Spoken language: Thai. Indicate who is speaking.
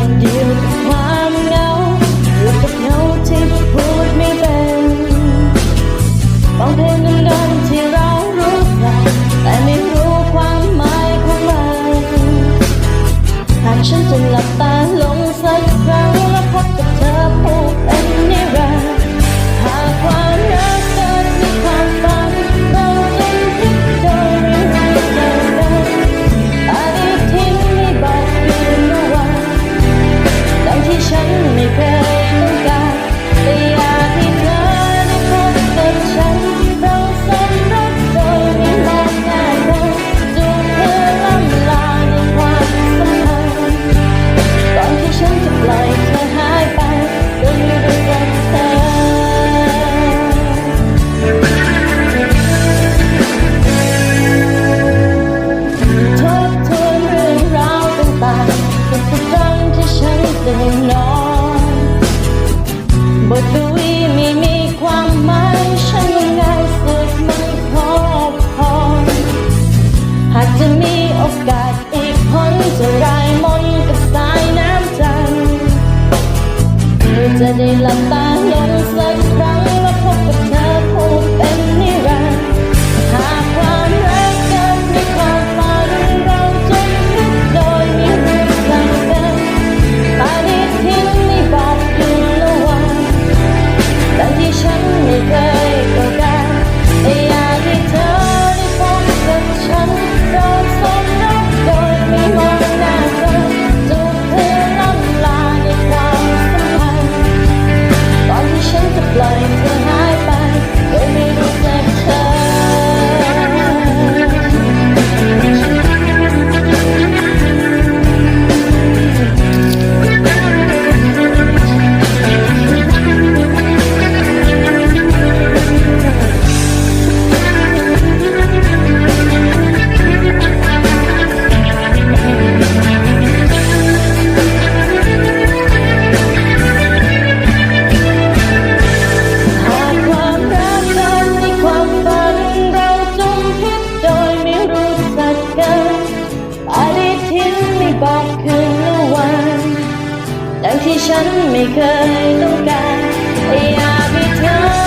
Speaker 1: ดเดียวกับความเหงาอยู่กับเงาที่พูดไม่เป็นบางเพลงดิมๆที่เรารู้จักแต่ไม่รู้ความหมายของมันหากฉันจะหลับตาลงสัก ลุยไม่มีความหมายฉันง่าสุดมันพอพอหากจะมีโอกาสอีกคนจะรายมนกับสายน้ำจันจะได้หลับตาลงสักครั้งแล้วพบกับเธอ เงินรวันดังที่ฉันไม่เคยต้องการอยากให้เธอ